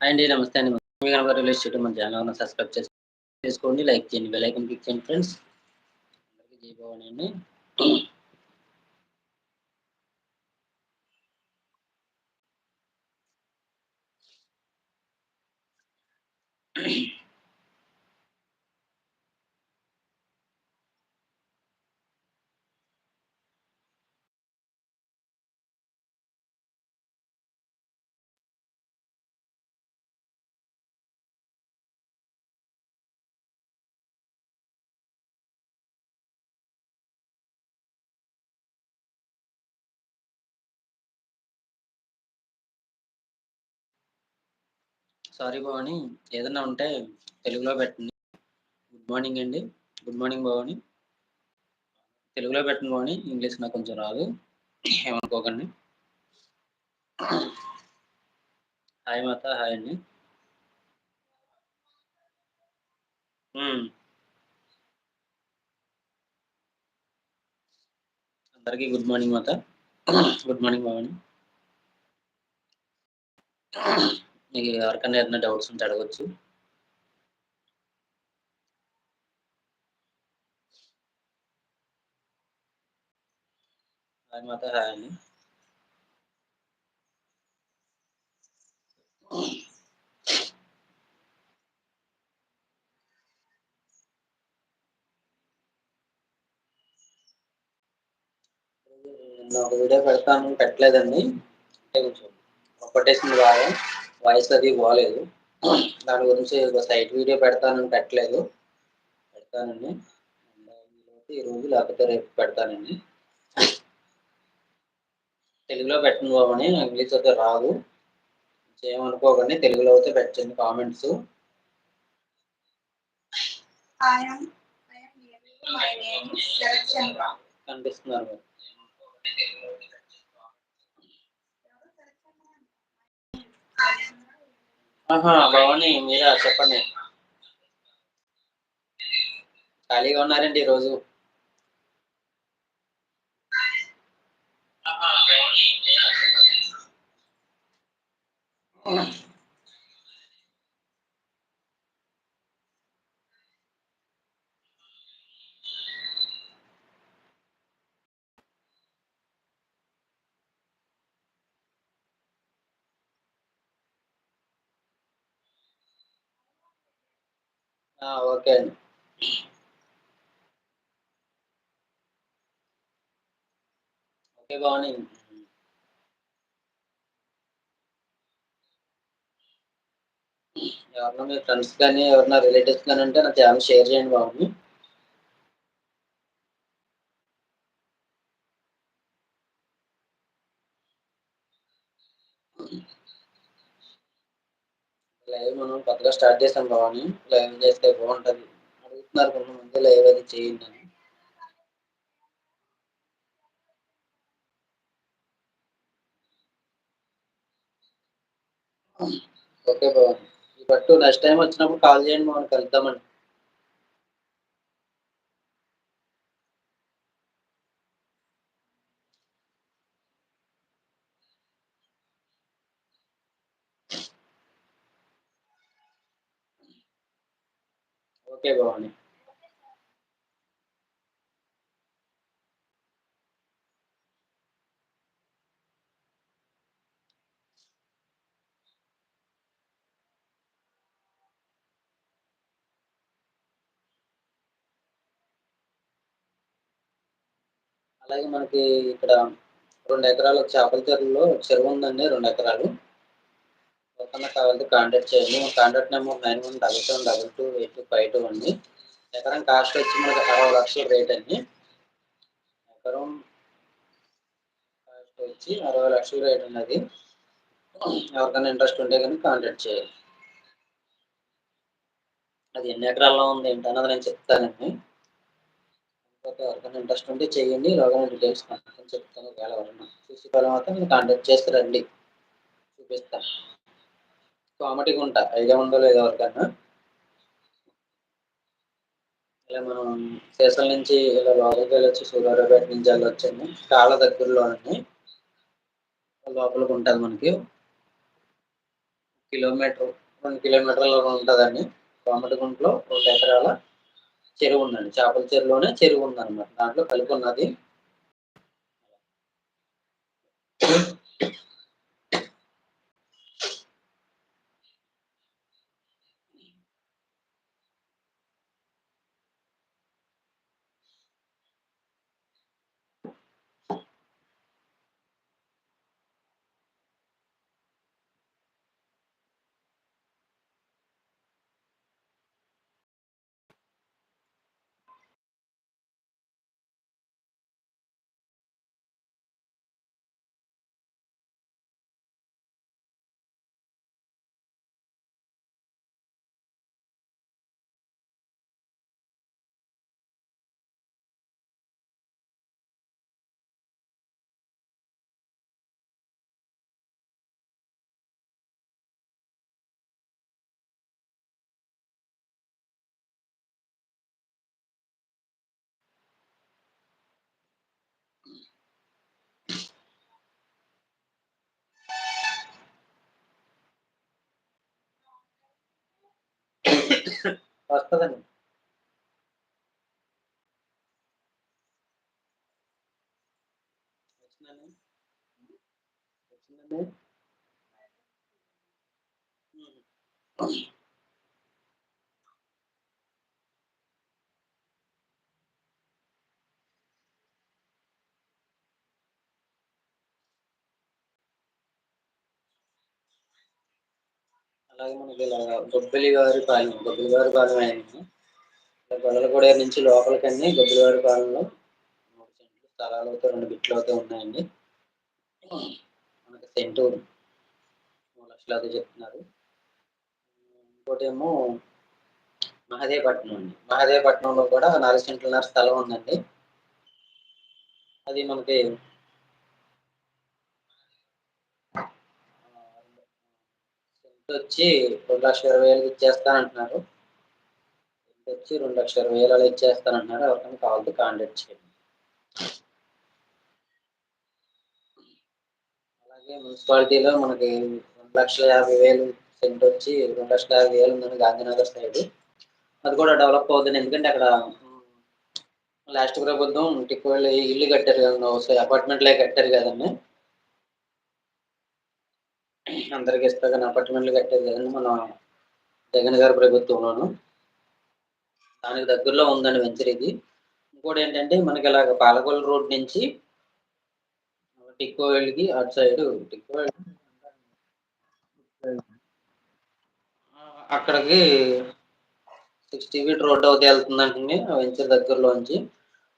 And నమస్తే అండి మీ కనుక రిలీజ్ చేయడం మన ఛానల్ సబ్స్క్రైబ్ చేసి చేసుకోండి. లైక్ చేయండి. బెల్ ఐకన్ క్లిక్ చేయండి ఫ్రెండ్స్ అందరికీ జై భవాని అండి. సారీ భవాని ఏదైనా ఉంటే తెలుగులో పెట్టండి. గుడ్ మార్నింగ్ అండి. Good morning Bhavani. తెలుగులో పెట్టండి భవాని. ఇంగ్లీష్ నాకు కొంచెం రాదు. ఏమనుకోకండి. హాయ్ మాత హాయ్ అండి. Hmm. అందరికీ గుడ్ మార్నింగ్ మాత. Good morning Bhavani. మీకు ఎవరికైనా ఏదైనా డౌట్స్ ఉంటే అడగచ్చు. హాయ్ మాత హాయ్ అండి. నేను ఒక వీడియో పెడతాను పెట్టలేదండి. అంటే కొంచెం కొట్టేసింది బాగా. వాయిస్ అది బాగాలేదు దాని గురించి ఒక సైట్ వీడియో పెడతానని పెట్టలేదు. పెడతానండి ఈరోజు లేకపోతే రేపు పెడతానండి తెలుగులో పెట్టండి బాబని ఇంగ్లీష్ అయితే రాదు. ఏమనుకోకండి తెలుగులో అయితే పెట్టండి కామెంట్స్. కనిపిస్తున్నారు భవాని మీరా? చెప్పండి. ఖాళీగా ఉన్నారండి ఈరోజు? ఓకే అండి. ఓకే భవాని ఎవరన్నా మీ ఫ్రెండ్స్ కానీ ఎవరన్నా రిలేటివ్స్ కానీ ఉంటే నా ఛానల్ షేర్ చేయండి బాగుంది లైవ్ మనం కొత్తగా స్టార్ట్ చేసాం భవాని లైవ్ చేస్తే బాగుంటుంది? అడుగుతున్నారు కొంతమంది లైవ్ అది చేయండి అని. ఓకే భవాని. ఈ బట్టు నెక్స్ట్ టైం వచ్చినప్పుడు కాల్ చేయండి మనం కలుద్దామండి ఓకే భవాని. అలాగే మనకి ఇక్కడ రెండు ఎకరాలు చేపల చెరువులో చెరువు ఉందండి రెండు ఎకరాలు. ఎవరికన్నా కావాలంటే కాంటాక్ట్ చేయండి. Contact number nine one double seven double two eight two five two అండి. ఎకరం కాస్ట్ వచ్చి మనకి అరవై లక్షల రేట్ అండి. ఎకరం కాస్ట్ వచ్చి అరవై లక్షల రేట్ ఉన్నది. ఎవరికైనా ఇంట్రెస్ట్ ఉంటే కానీ కాంటాక్ట్ చేయాలి అది ఎన్ని ఎకరాల్లో ఉంది ఏంటన్నది నేను చెప్తానండి. ఓకే ఎవరికైనా ఇంట్రెస్ట్ ఉంటే చేయండి. లోగా డీటెయిల్స్ కాంటాక్ట్ చెప్తాను. ఒకవేళ ఎవరైనా చూసి పని మాత్రం నేను కాంటాక్ట్ చేస్తారండి రండి. చూపిస్తాను. కామెడీ గుంట ఐడియా ఉందో లేదో ఎవరికైనా ఇలా మనం సీసల నుంచి ఇలా లోపలికి వెళ్ళొచ్చు సూర్యారావుపేట నుంచి వెళ్ళొచ్చండి చాలా దగ్గరలో అండి లోపలికి ఉంటుంది మనకి. కిలోమీటర్ రెండు కిలోమీటర్ల ఉంటుందండి. కోమటిగుంట్లో రెండు ఎకరాల చెరువు ఉందండి. చేపల చెరువులోనే చెరువు ఉందన్నమాట. దాంట్లో కలిపి ఉన్నది. వస్తుందండి. వచ్చిందండి? అలాగే మనకి ఇలాగ గొబ్బిలి గారి పాలెం గొబ్బిలి గారి పాలెం అయింది గొల్లలగూడ నుంచి లోపలికన్నీ గొబ్బిలి గారి పాలెంలో మూడు సెంట్లు స్థలాలు అయితే రెండు బిట్లు అయితే ఉన్నాయండి. మనకి సెంటు మూడు లక్షలు అయితే చెప్తున్నారు. ఇంకోటి ఏమో మహదేవపట్నం అండి. మహదేవపట్నంలో కూడా నాలుగు సెంట్లన్నర స్థలం ఉందండి. అది మనకి వచ్చి రెండు లక్షల ఇరవై వేలకు ఇచ్చేస్తానంటున్నారు. వచ్చి రెండు లక్షల ఇరవై వేలు అలా ఇచ్చేస్తానంటున్నారు. ఎవరికైనా కావాలంటే కాంటాక్ట్ చేయండి. అలాగే మున్సిపాలిటీలో మనకి రెండు లక్షల యాభై వేలు సెంట్ వచ్చి రెండు లక్షల యాభై వేలు ఉందని గాంధీనగర్ సైడ్. అది కూడా డెవలప్ అవుతుంది. ఎందుకంటే అక్కడ లాస్ట్ ప్రభుత్వం టిక్కోళ్ళు ఇల్లు కట్టారు కదా ఒకసారి అపార్ట్మెంట్లే కట్టారు కదండి. అందరికి ఇస్తాగా అపార్ట్మెంట్లు కట్టారు కదండి మన జగన్ గారి ప్రభుత్వంలోను. దానికి దగ్గరలో ఉందండి వెంచర్ ఇది. ఇంకోటి ఏంటంటే మనకి ఇలాగ పాలకొల్లు రోడ్ నుంచి టిక్కో వెళ్ళి అటు సైడ్ టిక్కో అక్కడికి సిక్స్టీ ఫీట్ రోడ్ అవుతే వెళ్తుందంటండి వెంచర్ దగ్గరలోంచి.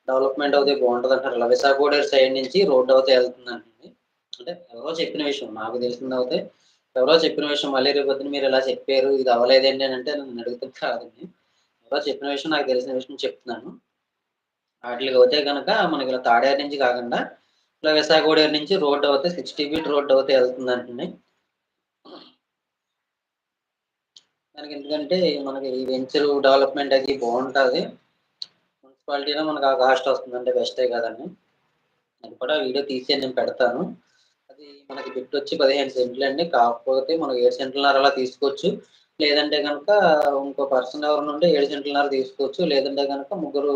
డెవలప్మెంట్ అవుతే బాగుంటుంది అంటారు విశాఖపూడేరు సైడ్ నుంచి రోడ్ అవుతే వెళ్తుందండి అంటే ఎవరో చెప్పిన విషయం నాకు తెలిసింది అవుతే ఎవరో చెప్పిన విషయం మళ్ళీ రేపొద్దున మీరు ఇలా చెప్పారు ఇది అవ్వలేదండి అని అంటే నన్ను అడుగుతుంది కాదండి. ఎవరో చెప్పిన విషయం నాకు తెలిసిన విషయం చెప్తున్నాను. వాటికి అవుతే కనుక మనకి ఇలా తాడేరు నుంచి కాకుండా ఇలా విశాఖగూడేరు నుంచి రోడ్ అవుతే సిక్స్టీ ఫీట్ రోడ్ అవుతే వెళ్తుందంటండి దానికి ఎందుకంటే మనకి ఈ వెంచర్ డెవలప్మెంట్ అది బాగుంటుంది. మున్సిపాలిటీలో మనకు ఆ కాస్ట్ వస్తుంది అంటే బెస్టే కదండి. అది కూడా వీడియో తీసి నేను పెడతాను. అది మనకి బిట్ వచ్చి పదిహేను సెంట్లు అండి. కాకపోతే మనకి ఏడు సెంట్లన్నర అలా తీసుకోవచ్చు. లేదంటే కనుక ఇంకో పర్సన్ ఎవరైనా ఉంటే ఏడు సెంట్లన్నర తీసుకోవచ్చు. లేదంటే కనుక ముగ్గురు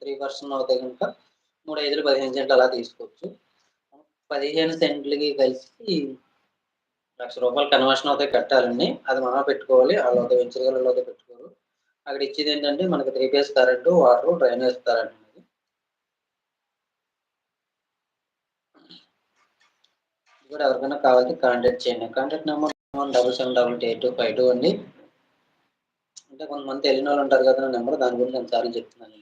త్రీ పర్సన్ అవుతాయి కనుక మూడు ఐదులు పదిహేను సెంట్లు అలా తీసుకోవచ్చు. పదిహేను సెంట్లకి కలిసి లక్ష రూపాయలు కన్వర్షన్ అవుతాయి కట్టాలండి. అది మనం పెట్టుకోవాలి. వాళ్ళు అవుతాయి వెంచర్ వాళ్ళు అయితే పెట్టుకోరు. అక్కడ ఇచ్చేది ఏంటంటే మనకి three phase current water drainage ఇస్తారండి ఇది కూడా ఎవరికైనా కావాలంటే కాంటాక్ట్ చేయండి. Contact number one double seven double eight two five two అండి అంటే కొంతమంది తెలియని వాళ్ళు ఉంటారు కదా నెంబర్ దాని గురించి నేను సార్లు చెప్తున్నాను.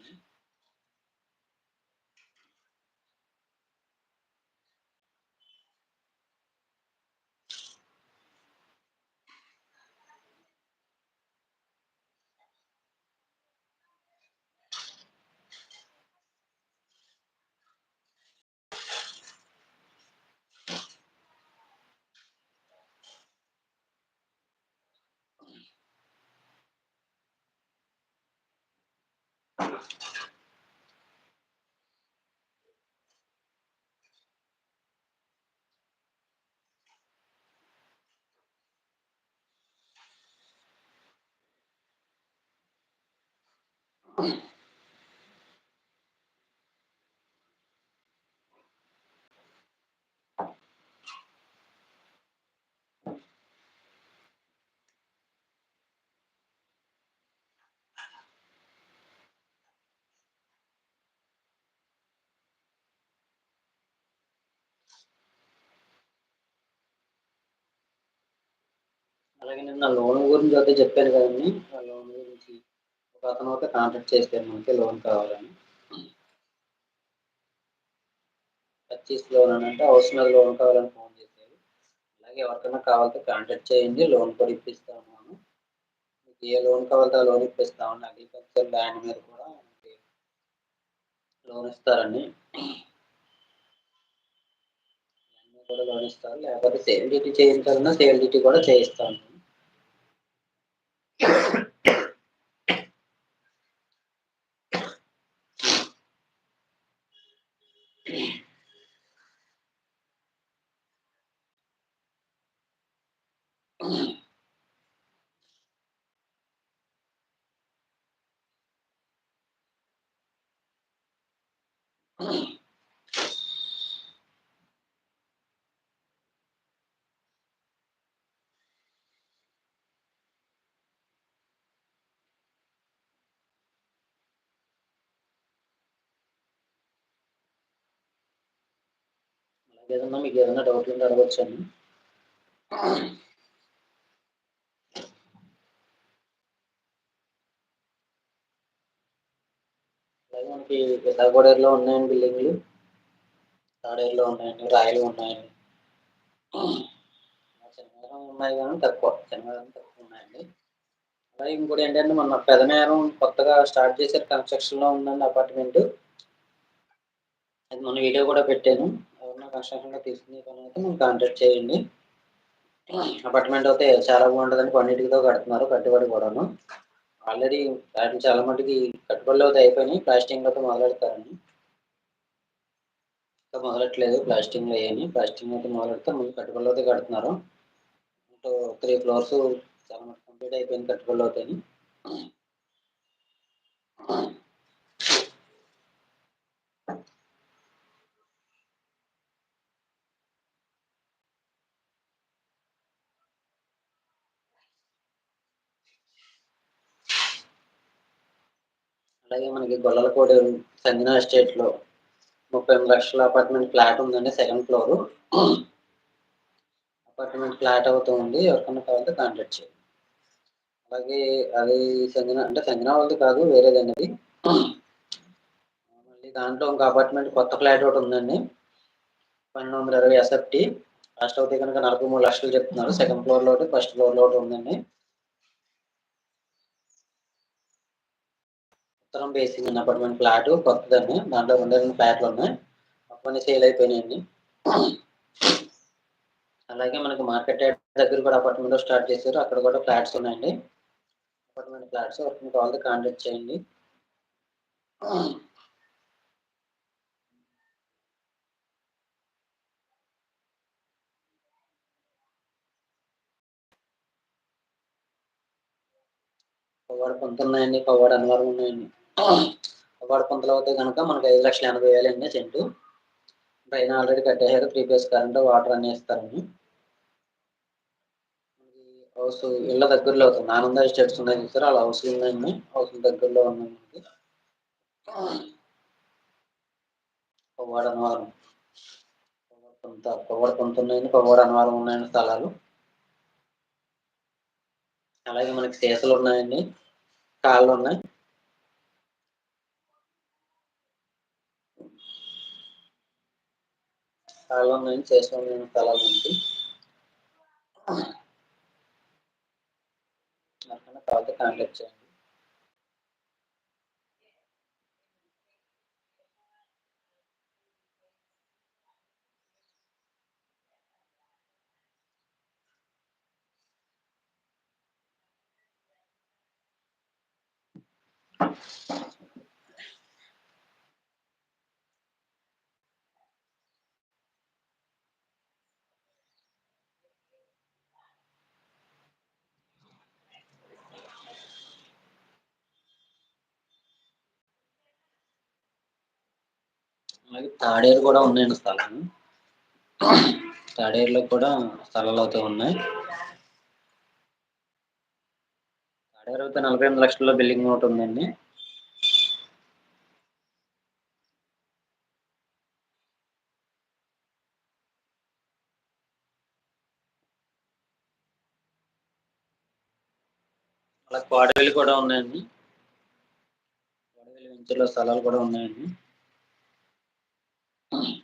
అలాగే నిన్న లోన్ గురించి అయితే చెప్పాను కదండి. ఆ లోన్ గురించి అతను అయితే కాంటాక్ట్ చేశారు మనకి లోన్ కావాలని. పర్చేస్ లోన్ అని అంటే హౌస్ లోన్ కావాలని ఫోన్ చేశారు. అలాగే ఎవరికైనా కావాలంటే కాంటాక్ట్ చేయండి లోన్ కూడా ఇప్పిస్తాము మనం. మీకు ఏ లోన్ కావాలంటే ఆ లోన్ ఇప్పిస్తామండి అగ్రికల్చర్ ల్యాండ్ మీద కూడా లోన్ ఇస్తారండి ల్యాండ్ మీద కూడా లోన్ ఇస్తారు. లేకపోతే సేల్ డ్యూటీ చేయించాలన్నా సేల్ డ్యూటీ కూడా చేయిస్తాను అలాగే ఏదన్నా మీకు ఏదైనా డౌట్లు ఉంటే అడగచ్చండి అలాగే మనకి విశాఖపట్నంలో ఉన్నాయండి బిల్డింగ్లు. తాడేరులో ఉన్నాయండి రాయలు ఉన్నాయండి. శనివారం ఉన్నాయి కానీ తక్కువ శనివారం తక్కువ ఉన్నాయండి. అలాగే ఇంకోటి ఏంటంటే మన పెదమేరం కొత్తగా స్టార్ట్ చేశారు కన్స్ట్రక్షన్లో ఉందండి అపార్ట్మెంట్ అది మన వీడియో కూడా పెట్టాను. కన్స్ట్రక్షన్లో తీసుకునే పని అయితే మేము కాంటాక్ట్ చేయండి. అపార్ట్మెంట్ అయితే చాలా బాగుంటుందని కొన్నిటితో కడుతున్నారు కట్టుబడి కూడాను. ఆల్రెడీ వాటిని చాలా మటుకి కట్టుబడులు అయితే అయిపోయినాయి. ప్లాస్టింగ్ అయితే మొదలెడతారండి. ఇంకా మొదలెట్లేదు ప్లాస్టింగ్ వేయని ప్లాస్టింగ్ అయితే మొదలెడితే ముందు కట్టుబడులు అయితే కడుతున్నారు. త్రీ ఫ్లోర్స్ చాలా మటుకు కంప్లీట్ అయిపోయింది కట్టుబడులు అవుతాయి అలాగే మనకి గొల్లలకోడి సంజన ఎస్టేట్లో ముప్పై ఎనిమిది లక్షల అపార్ట్మెంట్ ఫ్లాట్ ఉందండి సెకండ్ ఫ్లోర్. అపార్ట్మెంట్ ఫ్లాట్ అవుతుంది ఎవరికన్నా కావాలంటే కాంటాక్ట్ చేయండి. అలాగే అది సంజన అంటే సంజన వాళ్ళది కాదు వేరేదండి అది మళ్ళీ దాంట్లో ఇంకో అపార్ట్మెంట్ కొత్త ఫ్లాట్ ఒకటి ఉందండి పన్నెండు వందల ఇరవై ఎస్ఎఫ్టీ. కాస్ట్ అవుతే కనుక నలభై మూడు లక్షలు చెప్తున్నారు సెకండ్ ఫ్లోర్లో ఒకటి ఫస్ట్ ఫ్లోర్లో ఒకటి ఉందండి. ఉత్తరం బేసింగ్ అపార్ట్మెంట్ ఫ్లాట్ కొత్తదండి దాంట్లో రెండు రెండు ఫ్లాట్లు ఉన్నాయి. కొన్ని సేల్ అయిపోయినాయండి. అలాగే మనకి మార్కెట్ దగ్గర కూడా అపార్ట్మెంట్ స్టార్ట్ చేశారు. అక్కడ కూడా ఫ్లాట్స్ ఉన్నాయండి. అపార్ట్మెంట్ ఫ్లాట్స్ ఎవరికి కావాలంటే కాంటాక్ట్ చేయండి. పవ్వాడ కొంత ఉన్నాయండి. పవ్వాడ అన్నవరం ఉన్నాయండి. పవ్వాడ పొంతలు అయితే కనుక మనకి ఐదు లక్షల ఎనభై వేలు అండి సెంటు. పైన ఆల్రెడీ కట్టేశారు త్రీ ఫేస్ కరెంట్ వాటర్ అన్ని ఇస్తారండి హౌస్ ఇళ్ళ దగ్గరలో అవుతుంది ఆనంద ఎస్టేట్స్ ఉన్నాయి చూసారు? అలా హౌస్ ఉందండి హౌస్ దగ్గరలో ఉన్నాయి మనకి. పవ్వాడ అనవరం. పవ్వాడ పొంత పవ్వాడ పొంత ఉన్నాయండి పవ్వాడ అనవరం ఉన్నాయండి స్థలాలు. అలాగే మనకి సీసలు ఉన్నాయండి కాళ్ళు ఉన్నాయి. కాలం నేను చేసాను నేను కాలం కాంటాక్ట్ చేయండి. అలాగే తాడేరు కూడా ఉన్నాయండి స్థలాలు. తాడేరులో కూడా స్థలాలు అయితే ఉన్నాయి. తాడేరు అయితే నలభై ఎనిమిది లక్షల్లో బిల్డింగ్ ఒకటి ఉందండి. అలా కోడవెల్లి కూడా ఉన్నాయండి. కోడవెల్లి వెంచర్లో స్థలాలు కూడా ఉన్నాయండి. Thank you.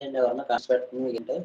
అండ్ ఎవరన్నా కాస్ట్ పెట్టుకుని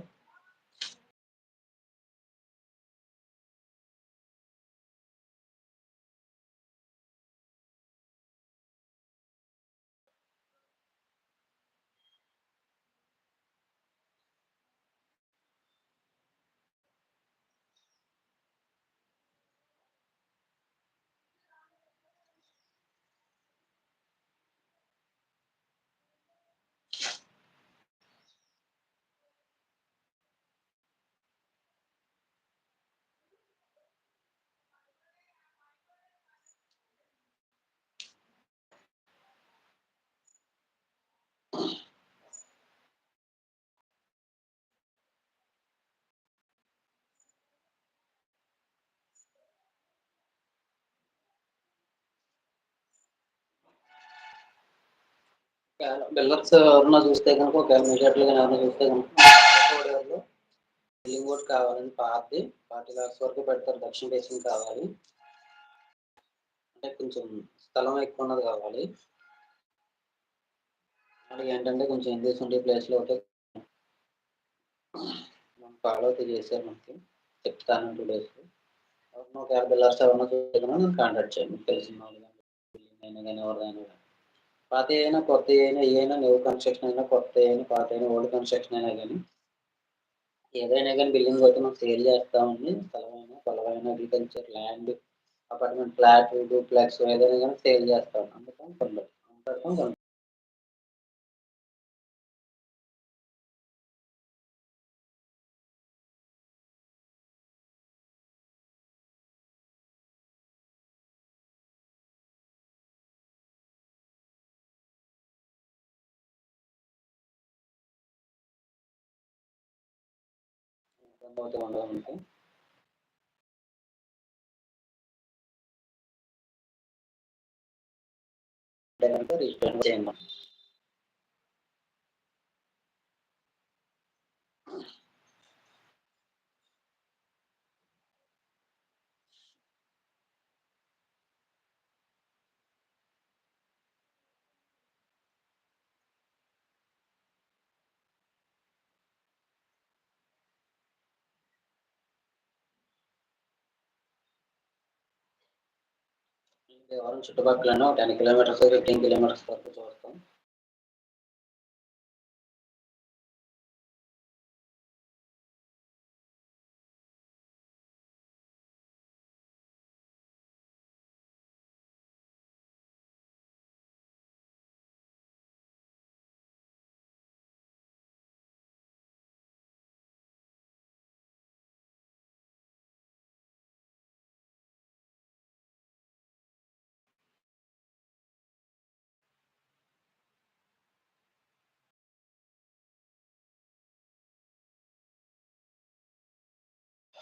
బిల్డర్స్ ఎవరన్నా చూస్తే కనుక ఒకవేళ మెజార్టీలు కానీ ఎవరైనా చూస్తే కనుక బిల్లింగ్ బిల్డింగ్ కావాలని పార్టీ పార్టీ లాక్స్ వరకు పెడతారు దక్షిణ దేశం కావాలి. అంటే కొంచెం స్థలం ఎక్కువ ఉన్నది కావాలి. అలాగే ఏంటంటే కొంచెం ఇంగ్లీష్ ఉండే ప్లేస్లో అయితే ఫాలో అయితే చేశారు మనకి చెప్తాను టూ డేస్ ఎవరినో ఒక యాభై బిల్లర్స్ ఎవరన్నా చూస్తే కనుక కాంటాక్ట్ చేయండి. తెలిసిన వాళ్ళు కానీ బిల్డింగ్ అయినా కానీ ఎవరిదైనా కానీ. పాత అయినా కొత్త అయినా ఏదైనా న్యూ కన్స్ట్రక్షన్ అయినా కొత్త అయినా పాత అయినా ఓల్డ్ కన్స్ట్రక్షన్ అయినా కానీ ఏదైనా కానీ బిల్డింగ్ అయితే మనం సేల్ చేస్తామండి. స్థలమైన పొలమైన agriculture land apartment flat duplex ఏదైనా కానీ సేల్ చేస్తాం. అందుకని కొనలేదు ఇబ్బంది అవుతూ ఉండదు మనకి అంటే కనుక రిజిస్టర్ చేయండి వారం చుట్టుపక్కలను టెన్ కిలోమీటర్స్ ఫిఫ్టీన్ కిలోమీటర్స్ వరకు చూస్తాం.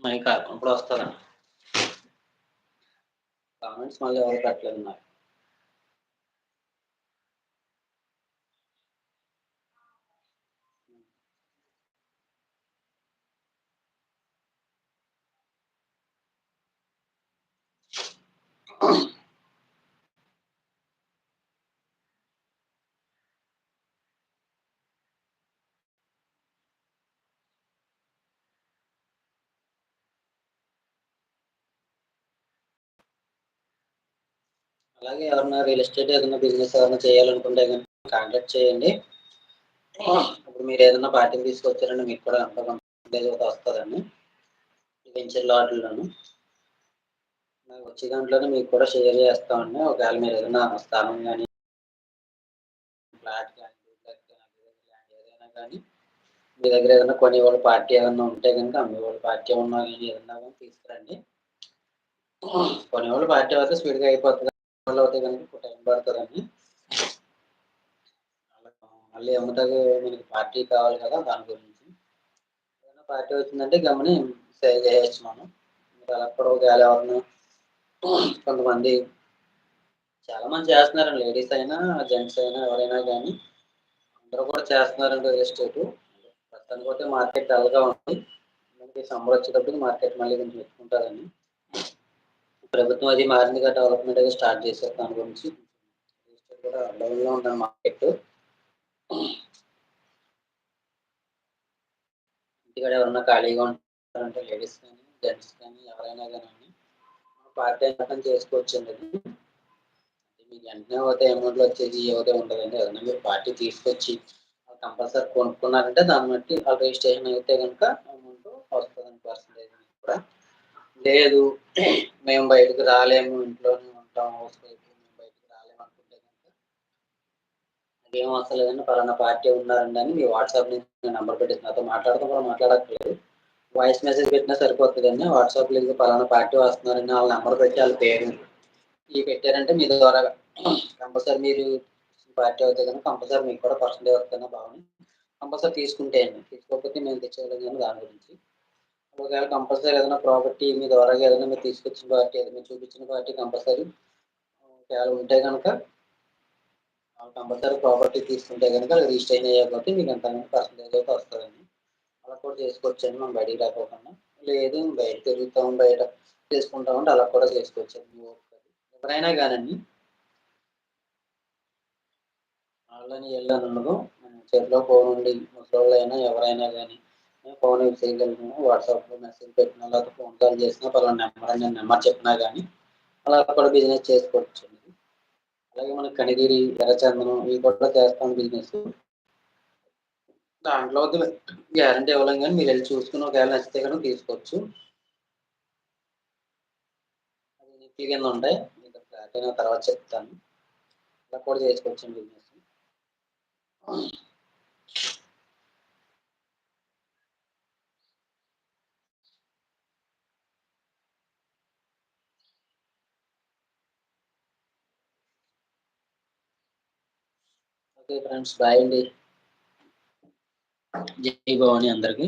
మైక్ ఇప్పుడు వస్తుందండి కామెంట్స్ మళ్ళీ ఎవరు పెట్టలేదు నాకు. అలాగే ఎవరన్నా రియల్ ఎస్టేట్ ఏదైనా బిజినెస్ ఏదైనా చేయాలనుకుంటే కనుక కాంటాక్ట్ చేయండి. ఇప్పుడు మీరు ఏదైనా పార్టీని తీసుకొచ్చారంటే మీకు కూడా అంత పర్సెంటేజ్ ఒకటి వస్తుందండి. వెంచర్ లాట్లను. నాకు వచ్చే దాంట్లోనే మీకు కూడా షేర్ చేస్తామండి. ఒకవేళ మీరు ఏదైనా స్థానం కానీ ఫ్లాట్ కానీ ఏదైనా కానీ మీ దగ్గర ఏదైనా కొనేవాళ్ళ పార్టీ ఏదైనా ఉంటే కనుక అమ్మేవాళ్ళ పార్టీ ఉన్నా కానీ ఏదైనా కానీ తీసుకురండి. కొనేవాళ్ళు పార్టీ అయితే స్పీడ్గా అయిపోతుంది. వాళ్ళు అయితే కనుక టైం పడుతుందండి మళ్ళీ ఏమంటారు మనకి పార్టీ కావాలి కదా దాని గురించి. ఏదైనా పార్టీ వచ్చిందంటే గమని సేవ్ చేయొచ్చు మనం. మీరు అలా కూడా ఒకవేళ ఎవరిని కొంతమంది చాలా మంది చేస్తున్నారండి లేడీస్ అయినా జెంట్స్ అయినా ఎవరైనా కానీ అందరూ కూడా చేస్తున్నారండి రియల్ ఎస్టేట్. ప్రస్తుతానికి పోతే మార్కెట్ డల్గా ఉంది. మనకి సమ్మర్ వచ్చేటప్పటికి మార్కెట్ మళ్ళీ కొంచెం పెట్టుకుంటారండి ప్రభుత్వం అది మారిందిగా డెవలప్మెంట్ అది స్టార్ట్ చేశారు. దాని గురించి కూడా డౌన్లో ఉంటుంది మార్కెట్ ఇంటికాడ ఎవరన్నా ఖాళీగా ఉంటారంటే లేడీస్ కానీ జెంట్స్ కానీ ఎవరైనా కానీ పార్ట్ టైం అటెండ్ చేసుకోవచ్చండి. అది మీకు వెంటనే పోతే అమౌంట్లు వచ్చేది ఏవైతే ఉండదండి. ఏదైనా మీరు పార్టీ తీసుకొచ్చి కంపల్సరీ కొనుక్కున్నారంటే దాన్ని బట్టి వాళ్ళు రిజిస్ట్రేషన్ అయితే కనుక అమౌంట్ వస్తుందండి పర్సంటేజ్ కూడా. లేదు. మేము బయటకు రాలేము. ఇంట్లోనే ఉంటాం. హౌస్ వైఫ్ మేము బయటకు రాలేము అనుకుంటే కనుక అదేం అవసరం లేదండి. పలానా పార్టీ ఉన్నారండి అని మీ వాట్సాప్ నుంచి నెంబర్ పెట్టేసి నాతో మాట్లాడటం కూడా మాట్లాడక్కర్లేదు. వాయిస్ మెసేజ్ పెట్టినా సరిపోతుందండి. వాట్సాప్ లింక్ పలానా పార్టీ వస్తున్నారని వాళ్ళ నెంబర్ పెట్టి వాళ్ళ పేరు ఇవి పెట్టారంటే మీ ద్వారా కంపల్సరీ మీరు పార్టీ అవుతే కనుక కంపల్సరీ మీకు కూడా పర్సంటేజ్ వస్తుందన్న భావన కంపల్సరీ తీసుకుంటే అండి. తీసుకోకపోతే మేము తెచ్చేయడం కానీ దాని గురించి. ఒకవేళ కంపల్సరీ ఏదైనా ప్రాపర్టీ మీ ద్వారా ఏదైనా మీరు తీసుకొచ్చిన పార్టీ ఏదైనా చూపించిన పార్టీ కంపల్సరీ ఒకవేళ ఉంటే కనుక కంపల్సరీ ప్రాపర్టీ తీసుకుంటే కనుక రిజిస్ట్రేషన్ అయ్యకపోతే మీకు ఎంత పర్సంటేజ్ అయితే వస్తుందండి. అలా కూడా చేసుకోవచ్చండి మనం బయటికి రాకోకుండా. లేదు బయట తిరుగుతాం బయట చేసుకుంటాం అంటే అలా కూడా చేసుకోవచ్చండి. ఎవరైనా కానండి వాళ్ళని వెళ్ళాను ఉండదు చేతిలో ఫోన్ ఉండి ముసలి అయినా ఎవరైనా కానీ ఫోన్ యూజ్ వాట్సాప్లో మెసేజ్ పెట్టినా లేకపోతే ఫోన్ కాల్ చేసినా పలానా నెంబర్ అని నెంబర్ చెప్పినా కానీ అలా కూడా బిజినెస్ చేసుకోవచ్చు అలాగే మన కనిగిరి ఎర్రచందనం ఇవి కూడా చేస్తాం బిజినెస్ దాంట్లో గ్యారంటీ ఇవ్వలేం కానీ మీరు వెళ్ళి చూసుకుని ఒకవేళ నచ్చితే కనుక తీసుకోవచ్చు. అది కింద ఉంటాయి. మీకు అయిన తర్వాత చెప్తాను. అలా కూడా చేసుకోవచ్చు బిజినెస్ ఓకే ఫ్రెండ్స్ బాయ్ అండి. జై భవాని అందరికీ.